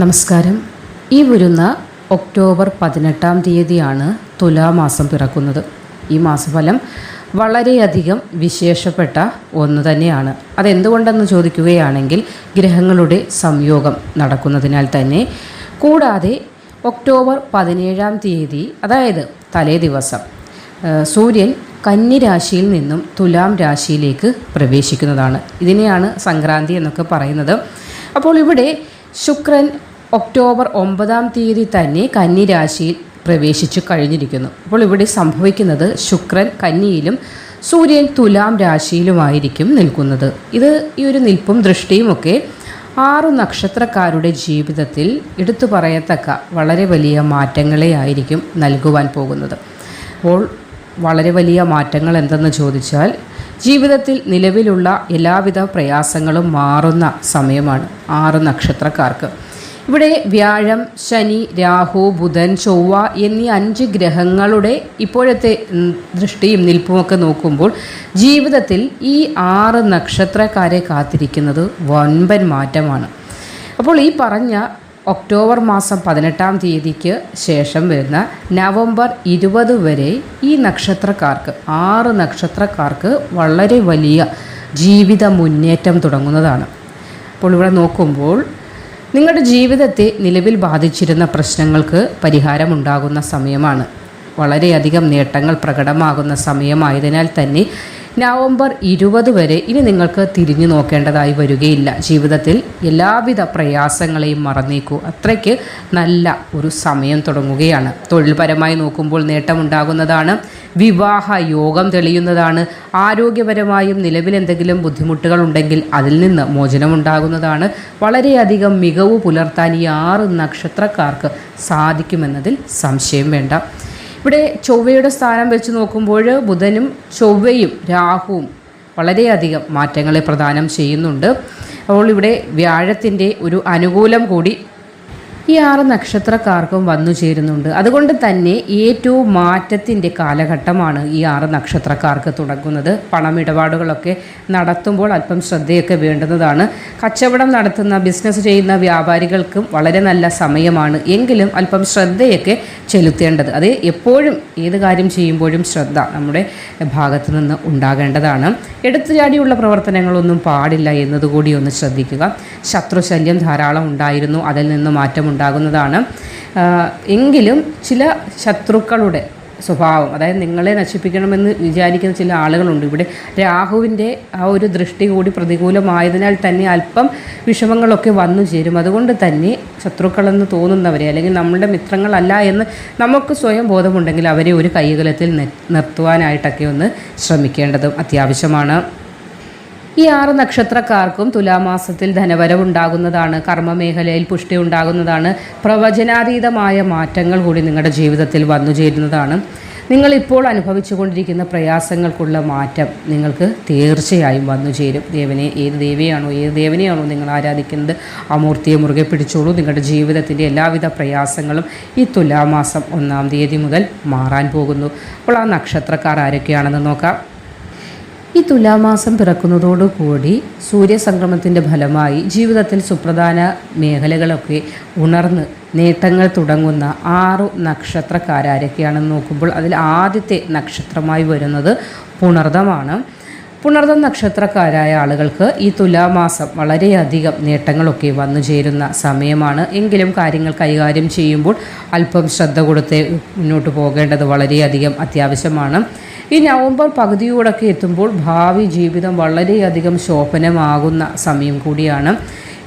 നമസ്കാരം. ഈ വരുന്ന ഒക്ടോബർ പതിനെട്ടാം തീയതിയാണ് തുലാമാസം പിറക്കുന്നത്. ഈ മാസഫലം വളരെയധികം വിശേഷപ്പെട്ട ഒന്ന് തന്നെയാണ്. അതെന്തുകൊണ്ടെന്ന് ചോദിക്കുകയാണെങ്കിൽ ഗ്രഹങ്ങളുടെ സംയോഗം നടക്കുന്നതിനാൽ തന്നെ. കൂടാതെ ഒക്ടോബർ പതിനേഴാം തീയതി അതായത് തലേ ദിവസം സൂര്യൻ കന്നി രാശിയിൽ നിന്നും തുലാം രാശിയിലേക്ക് പ്രവേശിക്കുന്നതാണ്. ഇതിനെയാണ് സംക്രാന്തി എന്നൊക്കെ പറയുന്നത്. അപ്പോൾ ഇവിടെ ശുക്രൻ ഒക്ടോബർ ഒമ്പതാം തീയതി തന്നെ കന്നി രാശിയിൽ പ്രവേശിച്ചു കഴിഞ്ഞിരിക്കുന്നു. അപ്പോൾ ഇവിടെ സംഭവിക്കുന്നത് ശുക്രൻ കന്നിയിലും സൂര്യൻ തുലാം രാശിയിലുമായിരിക്കും നിൽക്കുന്നത്. ഇത് ഈ ഒരു നിൽപ്പും ദൃഷ്ടിയുമൊക്കെ ആറു നക്ഷത്രക്കാരുടെ ജീവിതത്തിൽ എടുത്തു പറയത്തക്ക വളരെ വലിയ മാറ്റങ്ങളെ ആയിരിക്കും നൽകുവാൻ പോകുന്നത്. അപ്പോൾ വളരെ വലിയ മാറ്റങ്ങൾ എന്തെന്ന് ചോദിച്ചാൽ ജീവിതത്തിൽ നിലവിലുള്ള എല്ലാവിധ പ്രയാസങ്ങളും മാറുന്ന സമയമാണ് ആറ് നക്ഷത്രക്കാർക്ക്. ഇവിടെ വ്യാഴം ശനി രാഹു ബുധൻ ചൊവ്വ എന്നീ അഞ്ച് ഗ്രഹങ്ങളുടെ ഇപ്പോഴത്തെ ദൃഷ്ടിയും നിൽപ്പുമൊക്കെ നോക്കുമ്പോൾ ജീവിതത്തിൽ ഈ ആറ് നക്ഷത്രക്കാരെ കാത്തിരിക്കുന്നത് വൻപൻ മാറ്റമാണ്. അപ്പോൾ ഈ പറഞ്ഞ ഒക്ടോബർ മാസം പതിനെട്ടാം തീയതിക്ക് ശേഷം വരുന്ന നവംബർ ഇരുപത് വരെ ഈ നക്ഷത്രക്കാർക്ക് ആറ് നക്ഷത്രക്കാർക്ക് വളരെ വലിയ ജീവിത മുന്നേറ്റം തുടങ്ങുന്നതാണ്. അപ്പോൾ ഇവിടെ നോക്കുമ്പോൾ നിങ്ങളുടെ ജീവിതത്തെ നിലവിൽ ബാധിച്ചിരുന്ന പ്രശ്നങ്ങൾക്ക് പരിഹാരമുണ്ടാകുന്ന സമയമാണ്. വളരെയധികം നേട്ടങ്ങൾ പ്രകടമാകുന്ന സമയമായതിനാൽ തന്നെ നവംബർ ഇരുപത് വരെ ഇനി നിങ്ങൾക്ക് തിരിഞ്ഞു നോക്കേണ്ടതായി വരികയില്ല. ജീവിതത്തിൽ എല്ലാവിധ പ്രയാസങ്ങളെയും മറന്നേക്കൂ. അത്രയ്ക്ക് നല്ല ഒരു സമയം തുടങ്ങുകയാണ്. തൊഴിൽപരമായി നോക്കുമ്പോൾ നേട്ടമുണ്ടാകുന്നതാണ്. വിവാഹ യോഗം തെളിയുന്നതാണ്. ആരോഗ്യപരമായും നിലവിൽ എന്തെങ്കിലും ബുദ്ധിമുട്ടുകൾ ഉണ്ടെങ്കിൽ അതിൽ നിന്ന് മോചനമുണ്ടാകുന്നതാണ്. വളരെയധികം മികവ് പുലർത്താൻ ഈ ആറ് നക്ഷത്രക്കാർക്ക് സാധിക്കുമെന്നതിൽ സംശയം വേണ്ട. ഇവിടെ ചൊവ്വയുടെ സ്ഥാനം വെച്ച് നോക്കുമ്പോൾ ബുധനും ചൊവ്വയും രാഹുവും വളരെയധികം മാറ്റങ്ങളെ പ്രദാനം ചെയ്യുന്നുണ്ട്. അപ്പോൾ ഇവിടെ വ്യാഴത്തിന്റെ ഒരു അനുകൂലം കൂടി ഈ ആറ് നക്ഷത്രക്കാർക്കും വന്നു ചേരുന്നുണ്ട്. അതുകൊണ്ട് തന്നെ ഏറ്റവും മാറ്റത്തിന്റെ കാലഘട്ടമാണ് ഈ ആറ് നക്ഷത്രക്കാർക്ക് തുടങ്ങുന്നത്. പണമിടപാടുകളൊക്കെ നടത്തുമ്പോൾ അല്പം ശ്രദ്ധയൊക്കെ വേണ്ടുന്നതാണ്. കച്ചവടം നടത്തുന്ന ബിസിനസ് ചെയ്യുന്ന വ്യാപാരികൾക്കും വളരെ നല്ല സമയമാണ്. എങ്കിലും അല്പം ശ്രദ്ധയൊക്കെ ചെലുത്തേണ്ടത്. അത് എപ്പോഴും ഏത് കാര്യം ചെയ്യുമ്പോഴും ശ്രദ്ധ നമ്മുടെ ഭാഗത്തു നിന്ന് ഉണ്ടാകേണ്ടതാണ്. എടുത്തുചാടിയുള്ള പ്രവർത്തനങ്ങളൊന്നും പാടില്ല എന്നതുകൂടി ഒന്ന് ശ്രദ്ധിക്കുക. ശത്രുശല്യം ധാരാളം ഉണ്ടായിരുന്നു. അതിൽ നിന്ന് മാറ്റം ഉണ്ടാകുന്നതാണ്. എങ്കിലും ചില ശത്രുക്കളുടെ സ്വഭാവം അതായത് നിങ്ങളെ നശിപ്പിക്കണമെന്ന് വിചാരിക്കുന്ന ചില ആളുകളുണ്ട് ഇവിടെ. രാഹുവിന്റെ ആ ഒരു ദൃഷ്ടി കൂടി പ്രതികൂലമായതിനാൽ തന്നെ അല്പം വിഷമങ്ങളൊക്കെ വന്നു ചേരും. അതുകൊണ്ട് തന്നെ ശത്രുക്കളെന്ന് തോന്നുന്നവരെ അല്ലെങ്കിൽ നമ്മളുടെ മിത്രങ്ങളല്ല എന്ന് നമുക്ക് സ്വയം ബോധമുണ്ടെങ്കിൽ അവരെ ഒരു കൈകലത്തിൽ നിർത്തുവാനായിട്ടൊക്കെ ഒന്ന് ശ്രമിക്കേണ്ടതും അത്യാവശ്യമാണ്. ഈ ആറ് നക്ഷത്രക്കാർക്കും തുലാമാസത്തിൽ ധനവരവുണ്ടാകുന്നതാണ്. കർമ്മമേഖലയിൽ പുഷ്ടി ഉണ്ടാകുന്നതാണ് പ്രവചനാതീതമായ മാറ്റങ്ങൾ കൂടി നിങ്ങളുടെ ജീവിതത്തിൽ വന്നു ചേരുന്നതാണ്. നിങ്ങളിപ്പോൾ അനുഭവിച്ചുകൊണ്ടിരിക്കുന്ന പ്രയാസങ്ങൾക്കുള്ള മാറ്റം നിങ്ങൾക്ക് തീർച്ചയായും വന്നു ചേരും. ദേവനെ ഏത് ദേവിയാണോ ഏത് ദേവനെയാണോ നിങ്ങൾ ആരാധിക്കുന്നത്? ആ മൂർത്തിയെ മുറുകെ പിടിച്ചോളൂ. നിങ്ങളുടെ ജീവിതത്തിന്റെ എല്ലാവിധ പ്രയാസങ്ങളും ഈ തുലാമാസം ഒന്നാം തീയതി മുതൽ മാറാൻ പോകുന്നു. അപ്പോൾ ആ നക്ഷത്രക്കാർ ആരൊക്കെയാണെന്ന് നോക്കാം. ഈ തുലാമാസം പിറക്കുന്നതോടുകൂടി സൂര്യസംക്രമത്തിന്റെ ഫലമായി ജീവിതത്തിൽ സുപ്രധാന മേഖലകളൊക്കെ ഉണർന്ന് നേട്ടങ്ങൾ തുടങ്ങുന്ന ആറു നക്ഷത്രക്കാരൊക്കെയാണെന്ന് നോക്കുമ്പോൾ അതിൽ ആദ്യത്തെ നക്ഷത്രമായി വരുന്നത് പുണർദമാണ്. പുണർദം നക്ഷത്രക്കാരായ ആളുകൾക്ക് ഈ തുലാമാസം വളരെയധികം നേട്ടങ്ങളൊക്കെ വന്നു ചേരുന്ന സമയമാണ്. എങ്കിലും കാര്യങ്ങൾ കൈകാര്യം ചെയ്യുമ്പോൾ അല്പം ശ്രദ്ധ കൊടുത്ത് മുന്നോട്ട് പോകേണ്ടത് വളരെയധികം അത്യാവശ്യമാണ്. ഈ നവംബർ പകുതിയോടൊക്കെ എത്തുമ്പോൾ ഭാവി ജീവിതം വളരെയധികം ശോഭനമാകുന്ന സമയം കൂടിയാണ്.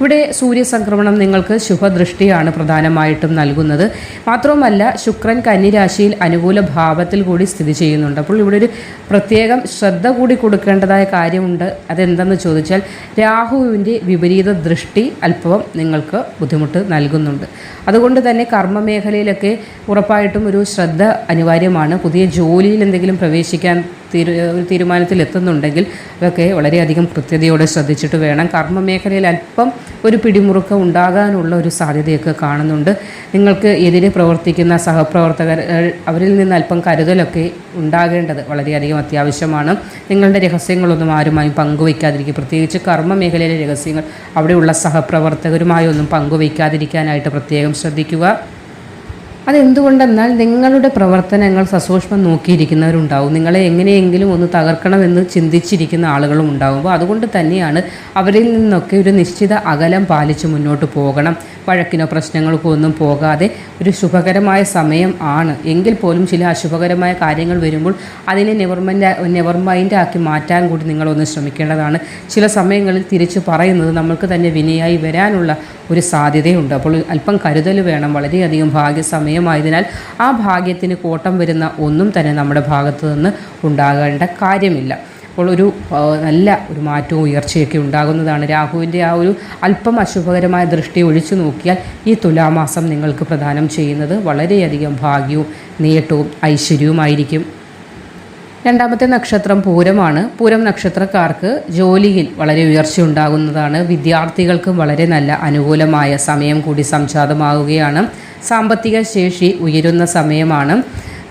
ഇവിടെ സൂര്യസംക്രമണം നിങ്ങൾക്ക് ശുഭദൃഷ്ടിയാണ് പ്രധാനമായിട്ടും നൽകുന്നത്. മാത്രവുമല്ല ശുക്രൻ കന്നിരാശിയിൽ അനുകൂല ഭാവത്തിൽ കൂടി സ്ഥിതി ചെയ്യുന്നുണ്ട്. അപ്പോൾ ഇവിടെ ഒരു പ്രത്യേകം ശ്രദ്ധ കൂടി കൊടുക്കേണ്ടതായ കാര്യമുണ്ട്. അതെന്തെന്ന് ചോദിച്ചാൽ രാഹുവിന്റെ വിപരീത ദൃഷ്ടി അല്പം നിങ്ങൾക്ക് ബുദ്ധിമുട്ട് നൽകുന്നുണ്ട്. അതുകൊണ്ട് തന്നെ കർമ്മ മേഖലയിലൊക്കെ ഉറപ്പായിട്ടും ഒരു ശ്രദ്ധ അനിവാര്യമാണ്. പുതിയ ജോലിയിൽ എന്തെങ്കിലും പ്രവേശിക്കാൻ തീരു ഒരു തീരുമാനത്തിൽ എത്തുന്നുണ്ടെങ്കിൽ അതൊക്കെ വളരെയധികം കൃത്യതയോടെ ശ്രദ്ധിച്ചിട്ട് വേണം. കർമ്മ മേഖലയിൽ അല്പം ഒരു പിടിമുറുക്കം ഉണ്ടാകാനുള്ള ഒരു സാധ്യതയൊക്കെ കാണുന്നുണ്ട്. നിങ്ങൾക്ക് എതിരെ പ്രവർത്തിക്കുന്ന സഹപ്രവർത്തകർ അവരിൽ നിന്ന് അല്പം കരുതലൊക്കെ ഉണ്ടാകേണ്ടത് വളരെയധികം അത്യാവശ്യമാണ്. നിങ്ങളുടെ രഹസ്യങ്ങളൊന്നും ആരുമായും പങ്കുവയ്ക്കാതിരിക്കുക. പ്രത്യേകിച്ച് കർമ്മ മേഖലയിലെ രഹസ്യങ്ങൾ അവിടെയുള്ള സഹപ്രവർത്തകരുമായി ഒന്നും പങ്കുവയ്ക്കാതിരിക്കാനായിട്ട് പ്രത്യേകം ശ്രദ്ധിക്കുക. അതെന്തുകൊണ്ടെന്നാൽ നിങ്ങളുടെ പ്രവർത്തനങ്ങൾ സസൂക്ഷ്മം നോക്കിയിരിക്കുന്നവരുണ്ടാവും. നിങ്ങളെ എങ്ങനെയെങ്കിലും ഒന്ന് തകർക്കണമെന്ന് ചിന്തിച്ചിരിക്കുന്ന ആളുകളും ഉണ്ടാകുമ്പോൾ അതുകൊണ്ട് തന്നെയാണ് അവരിൽ നിന്നൊക്കെ ഒരു നിശ്ചിത അകലം പാലിച്ച് മുന്നോട്ട് പോകണം. വഴക്കിനോ പ്രശ്നങ്ങൾക്കോ ഒന്നും പോകാതെ ഒരു ശുഭകരമായ സമയം ആണ്. എങ്കിൽ പോലും ചില അശുഭകരമായ കാര്യങ്ങൾ വരുമ്പോൾ അതിനെ നെവർമൈൻഡ് നെവർ മൈൻഡ് ആക്കി മാറ്റാൻ കൂടി നിങ്ങളൊന്ന് ശ്രമിക്കേണ്ടതാണ്. ചില സമയങ്ങളിൽ തിരിച്ചു പറയുന്നത് നമ്മൾക്ക് തന്നെ വിനയായി വരാനുള്ള ഒരു സാധ്യതയുണ്ട്. അപ്പോൾ അല്പം കരുതൽ വേണം. വളരെയധികം ഭാഗ്യസമയമായതിനാൽ ആ ഭാഗ്യത്തിന് കോട്ടം വരുന്ന ഒന്നും തന്നെ നമ്മുടെ ഭാഗത്തു നിന്ന് ഉണ്ടാകേണ്ട കാര്യമില്ല. അപ്പോൾ ഒരു നല്ല ഒരു മാറ്റവും ഉയർച്ചയൊക്കെ ഉണ്ടാകുന്നതാണ് രാഹുവിന്റെ ആ ഒരു അല്പം അശുഭകരമായ ദൃഷ്ടി ഒഴിച്ചു നോക്കിയാൽ ഈ തുലാമാസം നിങ്ങൾക്ക് പ്രദാനം ചെയ്യുന്നത് വളരെയധികം ഭാഗ്യവും നേട്ടവും ഐശ്വര്യവുമായിരിക്കും. രണ്ടാമത്തെ നക്ഷത്രം പൂരമാണ്. പൂരം നക്ഷത്രക്കാർക്ക് ജോലിയിൽ വളരെ ഉയർച്ച ഉണ്ടാകുന്നതാണ്. വിദ്യാർത്ഥികൾക്കും വളരെ നല്ല അനുകൂലമായ സമയം കൂടി സംജാതമാവുകയാണ്. സാമ്പത്തിക ശേഷി ഉയരുന്ന സമയമാണ്.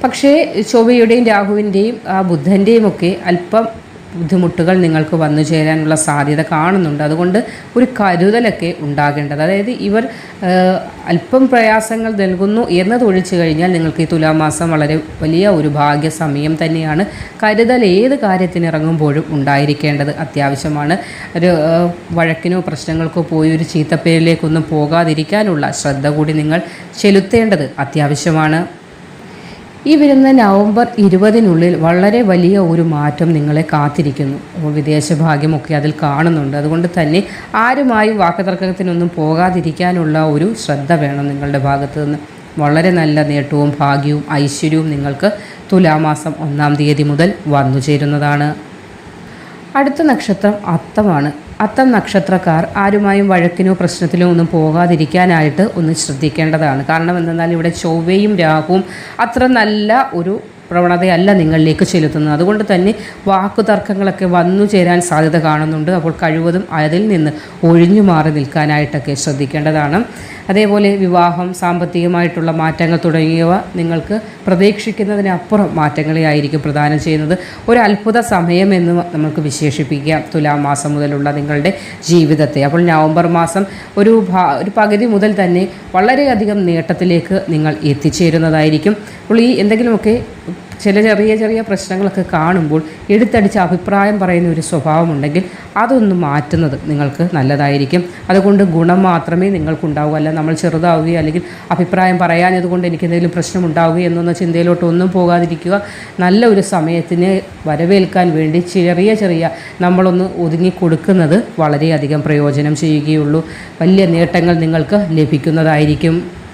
പക്ഷേ ചൊവ്വയുടെയും രാഹുവിന്റെയും ആ ബുദ്ധന്റെയും ഒക്കെ അല്പം ബുദ്ധിമുട്ടുകൾ നിങ്ങൾക്ക് വന്നു ചേരാനുള്ള സാധ്യത കാണുന്നുണ്ട്. അതുകൊണ്ട് ഒരു കരുതലൊക്കെ ഉണ്ടാകേണ്ടത്. അതായത് ഇവർ അല്പം പ്രയാസങ്ങൾ നൽകുന്നു എന്നതൊഴിച്ചു കഴിഞ്ഞാൽ നിങ്ങൾക്ക് ഈ തുലാമാസം വളരെ വലിയ ഒരു ഭാഗ്യ സമയം തന്നെയാണ്. കരുതൽ ഏത് കാര്യത്തിനിറങ്ങുമ്പോഴും ഉണ്ടായിരിക്കേണ്ടത് അത്യാവശ്യമാണ്. ഒരു വഴക്കിനോ പ്രശ്നങ്ങൾക്കോ പോയി ഒരു ചീത്തപ്പേരിലേക്കൊന്നും പോകാതിരിക്കാനുള്ള ശ്രദ്ധ കൂടി നിങ്ങൾ ചെലുത്തേണ്ടത് അത്യാവശ്യമാണ്. ഈ വരുന്ന നവംബർ ഇരുപതിനുള്ളിൽ വളരെ വലിയ ഒരു മാറ്റം നിങ്ങളെ കാത്തിരിക്കുന്നു. അപ്പോൾ വിദേശ ഭാഗ്യമൊക്കെ അതിൽ കാണുന്നുണ്ട്. അതുകൊണ്ട് തന്നെ ആരുമായും വാക്കുതർക്കത്തിനൊന്നും പോകാതിരിക്കാനുള്ള ഒരു ശ്രദ്ധ വേണം നിങ്ങളുടെ ഭാഗത്തു നിന്ന്. വളരെ നല്ല നേട്ടവും ഭാഗ്യവും ഐശ്വര്യവും നിങ്ങൾക്ക് തുലാമാസം ഒന്നാം തീയതി മുതൽ വന്നു ചേരുന്നതാണ് അടുത്ത നക്ഷത്രം അത്തമാണ്. അത്തം നക്ഷത്രക്കാർ ആരുമായും വഴക്കിനോ പ്രശ്നത്തിനോ ഒന്നും പോകാതിരിക്കാനായിട്ട് ഒന്ന് ശ്രദ്ധിക്കേണ്ടതാണ്. കാരണം എന്തെന്നാൽ ഇവിടെ ചൊവ്വയും രാഹുവും അത്ര നല്ല ഒരു പ്രവണതയല്ല നിങ്ങളിലേക്ക് ചെലുത്തുന്നത്. അതുകൊണ്ട് തന്നെ വാക്കുതർക്കങ്ങളൊക്കെ വന്നു ചേരാൻ സാധ്യത കാണുന്നുണ്ട്. അപ്പോൾ കഴിവതും അതിൽ നിന്ന് ഒഴിഞ്ഞു മാറി നിൽക്കാനായിട്ടൊക്കെ ശ്രദ്ധിക്കേണ്ടതാണ്. അതേപോലെ വിവാഹം സാമ്പത്തികമായിട്ടുള്ള മാറ്റങ്ങൾ തുടങ്ങിയവ നിങ്ങൾക്ക് പ്രതീക്ഷിക്കുന്നതിനപ്പുറം മാറ്റങ്ങളെ ആയിരിക്കും പ്രദാനം ചെയ്യുന്നത്. ഒരു അത്ഭുത സമയം എന്ന് നമുക്ക് വിശേഷിപ്പിക്കാം. തുലാം മാസം മുതലുള്ള നിങ്ങളുടെ ജീവിതത്തെ. അപ്പോൾ നവംബർ മാസം ഒരു ഒരു പകുതി മുതൽ തന്നെ വളരെയധികം നേട്ടത്തിലേക്ക് നിങ്ങൾ എത്തിച്ചേരുന്നതായിരിക്കും. അപ്പോൾ ഈ എന്തെങ്കിലുമൊക്കെ ചില ചെറിയ ചെറിയ പ്രശ്നങ്ങളൊക്കെ കാണുമ്പോൾ എടുത്തടിച്ച് അഭിപ്രായം പറയുന്ന ഒരു സ്വഭാവമുണ്ടെങ്കിൽ അതൊന്ന് മാറ്റുന്നത് നിങ്ങൾക്ക് നല്ലതായിരിക്കും. അതുകൊണ്ട് ഗുണം മാത്രമേ നിങ്ങൾക്കുണ്ടാവൂ. അല്ല നമ്മൾ ചെറുതാവുകയോ അല്ലെങ്കിൽ അഭിപ്രായം പറയാഞ്ഞത് കൊണ്ട് എനിക്ക് എന്തെങ്കിലും പ്രശ്നം ഉണ്ടാവുകയോ എന്നൊന്ന ചിന്തയിലോട്ട് ഒന്നും പോകാതിരിക്കുക. നല്ല ഒരു സമയത്തിന് വരവേൽക്കാൻ വേണ്ടി ചെറിയ ചെറിയ നമ്മളൊന്ന് ഒതുങ്ങി കൊടുക്കുന്നത് വളരെയധികം പ്രയോജനം ചെയ്യുകയുള്ളൂ. വലിയ നേട്ടങ്ങൾ നിങ്ങൾക്ക് ലഭിക്കുന്നതായിരിക്കും.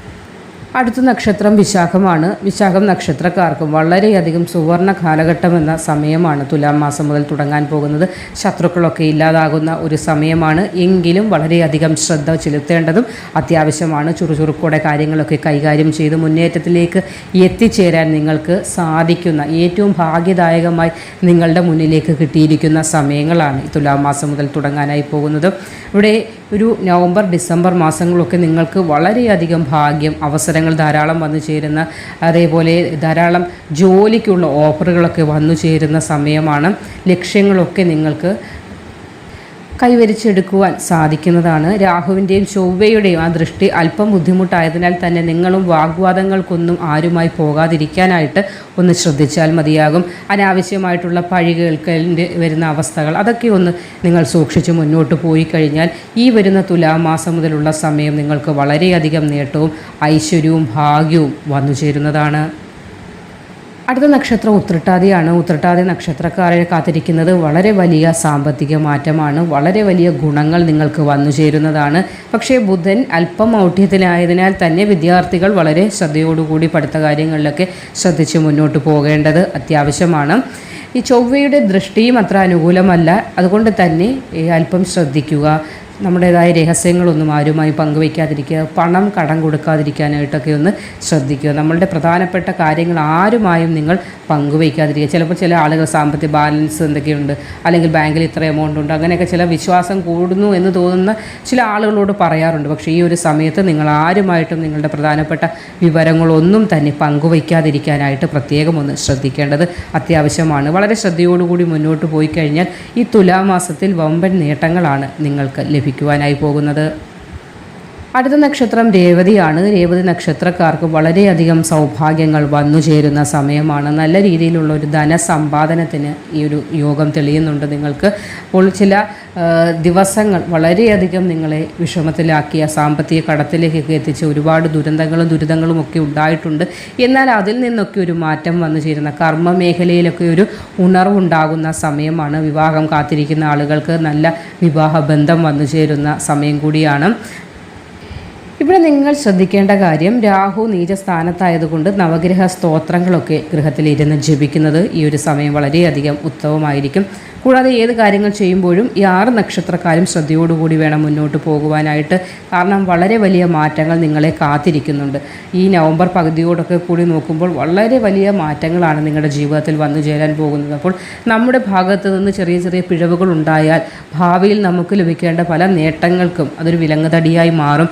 അടുത്ത നക്ഷത്രം വിശാഖമാണ്. വിശാഖം നക്ഷത്രക്കാർക്കും വളരെയധികം സുവർണ കാലഘട്ടം എന്ന സമയമാണ് തുലാം മാസം മുതൽ തുടങ്ങാൻ പോകുന്നത്. ശത്രുക്കളൊക്കെ ഇല്ലാതാകുന്ന ഒരു സമയമാണ്. എങ്കിലും വളരെയധികം ശ്രദ്ധ ചെലുത്തേണ്ടതും അത്യാവശ്യമാണ്. ചുറുചുറുക്കോടെ കാര്യങ്ങളൊക്കെ കൈകാര്യം ചെയ്ത് മുന്നേറ്റത്തിലേക്ക് എത്തിച്ചേരാൻ നിങ്ങൾക്ക് സാധിക്കുന്ന ഏറ്റവും ഭാഗ്യദായകമായി നിങ്ങളുടെ മുന്നിലേക്ക് കിട്ടിയിരിക്കുന്ന സമയങ്ങളാണ് തുലാം മാസം മുതൽ തുടങ്ങാനായി പോകുന്നത്. ഇവിടെ ഒരു നവംബർ ഡിസംബർ മാസങ്ങളൊക്കെ നിങ്ങൾക്ക് വളരെയധികം ഭാഗ്യം അവസരങ്ങൾ ധാരാളം വന്നു ചേരുന്ന അതേപോലെ ധാരാളം ജോലിക്കുള്ള ഓഫറുകളൊക്കെ വന്നു ചേരുന്ന സമയമാണ് ലക്ഷ്യങ്ങളൊക്കെ നിങ്ങൾക്ക് കൈവരിച്ചെടുക്കുവാൻ സാധിക്കുന്നതാണ്. രാഹുവിന്റെയും ചൊവ്വയുടെയും ആ ദൃഷ്ടി അല്പം ബുദ്ധിമുട്ടായതിനാൽ തന്നെ നിങ്ങളും വാഗ്വാദങ്ങൾക്കൊന്നും ആരുമായി പോകാതിരിക്കാനായിട്ട് ഒന്ന് ശ്രദ്ധിച്ചാൽ മതിയാകും. അനാവശ്യമായിട്ടുള്ള പഴി വരുന്ന അവസ്ഥകൾ അതൊക്കെ ഒന്ന് നിങ്ങൾ സൂക്ഷിച്ച് മുന്നോട്ട് പോയി കഴിഞ്ഞാൽ ഈ വരുന്ന തുലാമാസം മുതലുള്ള സമയം നിങ്ങൾക്ക് വളരെയധികം നേട്ടവും ഐശ്വര്യവും ഭാഗ്യവും വന്നു ചേരുന്നതാണ് അടുത്ത നക്ഷത്രം ഉത്രട്ടാതിയാണ്. ഉത്രട്ടാതി നക്ഷത്രക്കാരെ കാത്തിരിക്കുന്നത് വളരെ വലിയ സാമ്പത്തിക മാറ്റമാണ്. വളരെ വലിയ ഗുണങ്ങൾ നിങ്ങൾക്ക് വന്നു ചേരുന്നതാണ്. പക്ഷേ ബുധൻ അല്പം ഔഠ്യത്തിലായതിനാൽ തന്നെ വിദ്യാർത്ഥികൾ വളരെ ശ്രദ്ധയോടുകൂടി പഠിത്ത കാര്യങ്ങളിലൊക്കെ ശ്രദ്ധിച്ച് മുന്നോട്ട് പോകേണ്ടത് അത്യാവശ്യമാണ്. ഈ ചൊവ്വയുടെ ദൃഷ്ടിയും അത്ര അനുകൂലമല്ല. അതുകൊണ്ട് തന്നെ അല്പം ശ്രദ്ധിക്കുക. നമ്മുടേതായ രഹസ്യങ്ങളൊന്നും ആരുമായി പങ്കുവയ്ക്കാതിരിക്കുക പണം കടം കൊടുക്കാതിരിക്കാനായിട്ടൊക്കെ ഒന്ന് ശ്രദ്ധിക്കുക. നമ്മളുടെ പ്രധാനപ്പെട്ട കാര്യങ്ങൾ ആരുമായും നിങ്ങൾ പങ്കുവയ്ക്കാതിരിക്കുക. ചിലപ്പോൾ ചില ആളുകൾ സാമ്പത്തിക ബാലൻസ് എന്തൊക്കെയുണ്ട് അല്ലെങ്കിൽ ബാങ്കിൽ ഇത്ര എമൗണ്ട് ഉണ്ട് അങ്ങനെയൊക്കെ ചില വിശ്വാസം കൂടുന്നു എന്ന് തോന്നുന്ന ചില ആളുകളോട് പറയാറുണ്ട്. പക്ഷേ ഈ ഒരു സമയത്ത് നിങ്ങൾ ആരുമായിട്ടും നിങ്ങളുടെ പ്രധാനപ്പെട്ട വിവരങ്ങളൊന്നും തന്നെ പങ്കുവയ്ക്കാതിരിക്കാനായിട്ട് പ്രത്യേകം ഒന്ന് ശ്രദ്ധിക്കേണ്ടത് അത്യാവശ്യമാണ്. വളരെ ശ്രദ്ധയോടുകൂടി മുന്നോട്ട് പോയി കഴിഞ്ഞാൽ ഈ തുലാമാസത്തിൽ വമ്പൻ നേട്ടങ്ങളാണ് നിങ്ങൾക്ക് ലഭിക്കുവാനായി പോകുന്നത്. അടുത്ത നക്ഷത്രം രേവതിയാണ്. രേവതി നക്ഷത്രക്കാർക്ക് വളരെയധികം സൗഭാഗ്യങ്ങൾ വന്നു ചേരുന്ന സമയമാണ്. നല്ല രീതിയിലുള്ള ഒരു ധനസമ്പാദനത്തിന് ഈ ഒരു യോഗം തെളിയുന്നുണ്ട് നിങ്ങൾക്ക്. അപ്പോൾ ചില ദിവസങ്ങൾ വളരെയധികം നിങ്ങളെ വിഷമത്തിലാക്കിയ സാമ്പത്തിക കടത്തിലേക്കൊക്കെ എത്തിച്ച് ഒരുപാട് ദുരന്തങ്ങളും ദുരിതങ്ങളും ഒക്കെ ഉണ്ടായിട്ടുണ്ട്. എന്നാൽ അതിൽ നിന്നൊക്കെ ഒരു മാറ്റം വന്നു ചേരുന്ന കർമ്മ മേഖലയിലൊക്കെ ഒരു ഉണർവുണ്ടാകുന്ന സമയമാണ്. വിവാഹം കാത്തിരിക്കുന്ന ആളുകൾക്ക് നല്ല വിവാഹ ബന്ധം വന്നു ചേരുന്ന സമയം കൂടിയാണ്. ഇവിടെ നിങ്ങൾ ശ്രദ്ധിക്കേണ്ട കാര്യം രാഹു നീചസ്ഥാനത്തായതുകൊണ്ട് നവഗ്രഹ സ്തോത്രങ്ങളൊക്കെ ഗൃഹത്തിൽ ഇരുന്ന് ജപിക്കുന്നത് ഈ ഒരു സമയം വളരെയധികം ഉത്തമമായിരിക്കും. കൂടാതെ ഏത് കാര്യങ്ങൾ ചെയ്യുമ്പോഴും ഈ ആറ് നക്ഷത്രക്കാരും ശ്രദ്ധയോടുകൂടി വേണം മുന്നോട്ട് പോകുവാനായിട്ട്. കാരണം വളരെ വലിയ മാറ്റങ്ങൾ നിങ്ങളെ കാത്തിരിക്കുന്നുണ്ട്. ഈ നവംബർ പകുതിയോടൊക്കെ കൂടി നോക്കുമ്പോൾ വളരെ വലിയ മാറ്റങ്ങളാണ് നിങ്ങളുടെ ജീവിതത്തിൽ വന്നു ചേരാൻ പോകുന്നത്. അപ്പോൾ നമ്മുടെ ഭാഗത്ത് നിന്ന് ചെറിയ ചെറിയ പിഴവുകൾ ഉണ്ടായാൽ ഭാവിയിൽ നമുക്ക് ലഭിക്കേണ്ട പല നേട്ടങ്ങൾക്കും അതൊരു വിലങ്ങുതടിയായി മാറും.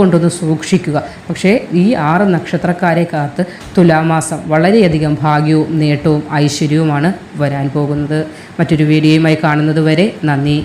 എന്നതുകൊണ്ടൊന്ന് സൂക്ഷിക്കുക. പക്ഷേ ഈ ആറ് നക്ഷത്രക്കാരെ കാത്ത് തുലാമാസം വളരെയധികം ഭാഗ്യവും നേട്ടവും ഐശ്വര്യവുമാണ് വരാൻ പോകുന്നത്. മറ്റൊരു വീഡിയോയുമായി കാണുന്നത് വരെ നന്ദി.